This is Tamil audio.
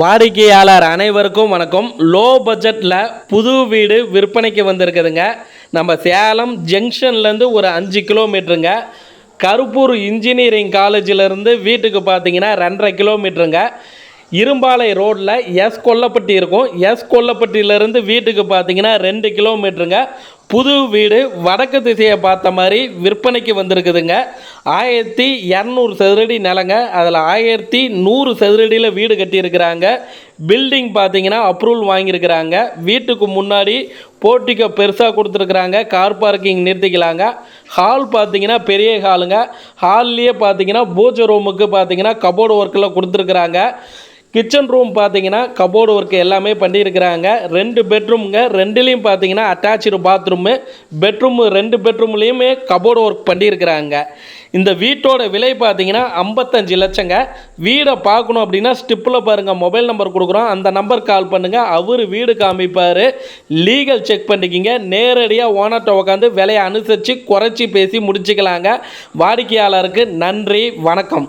வாடிக்கையாளர் அனைவருக்கும் வணக்கம். லோ பட்ஜெட்டில் புது வீடு விற்பனைக்கு வந்திருக்குதுங்க. நம்ம சேலம் ஜங்ஷன்லேருந்து ஒரு அஞ்சு கிலோமீட்டருங்க. கருப்பூர் இன்ஜினியரிங் காலேஜிலேருந்து வீட்டுக்கு பார்த்தீங்கன்னா ரெண்டரை கிலோமீட்டருங்க. இரும்பாலை ரோட்டில் எஸ் கொல்லப்பட்டி இருக்கும். எஸ் கொல்லப்பட்டியிலேருந்து வீட்டுக்கு பார்த்தீங்கன்னா ரெண்டு கிலோமீட்டருங்க. புது வீடு வடக்கு திசையை பார்த்த மாதிரி விற்பனைக்கு வந்திருக்குதுங்க. ஆயிரத்தி இரநூறு சதுரடி நிலங்க. அதில் ஆயிரத்தி நூறு சதுரடியில் வீடு கட்டியிருக்கிறாங்க. பில்டிங் பார்த்தீங்கன்னா அப்ரூவல் வாங்கியிருக்கிறாங்க. வீட்டுக்கு முன்னாடி போர்ட்டிக்கோ பெருசாக கொடுத்துருக்குறாங்க. Car parking நிறுத்திக்கலாங்க. ஹால் பார்த்தீங்கன்னா பெரிய ஹாலுங்க ஹால்லேயே பார்த்தீங்கன்னா பூஜை ரூமுக்கு பார்த்தீங்கன்னா கபோர்டு ஒர்க்கில் கொடுத்துருக்குறாங்க. கிச்சன் ரூம் பார்த்தீங்கன்னா கபோர்டு ஒர்க் எல்லாமே பண்ணியிருக்கிறாங்க. ரெண்டு பெட்ரூமுங்க. ரெண்டுலேயும் பார்த்தீங்கன்னா அட்டாச்சு பாத்ரூமு பெட்ரூமு ரெண்டு பெட்ரூம்லேயுமே கபோர்டு ஒர்க் பண்ணியிருக்கிறாங்க. இந்த வீட்டோட விலை பார்த்தீங்கன்னா ஐம்பத்தஞ்சு லட்சங்க. வீடை பார்க்கணும் அப்படின்னா ஸ்டிப்பில் பாருங்கள் மொபைல் நம்பர் கொடுக்குறோம். அந்த நம்பர் கால் பண்ணுங்கள் அவர் வீடு காமிப்பார். லீகல் செக் பண்ணிக்கிங்க. நேரடியாக ஓனர்கிட்ட உட்காந்து விலையை அனுசரித்து குறைச்சி பேசி முடிச்சுக்கலாங்க. வாடிக்கையாளருக்கு நன்றி வணக்கம்.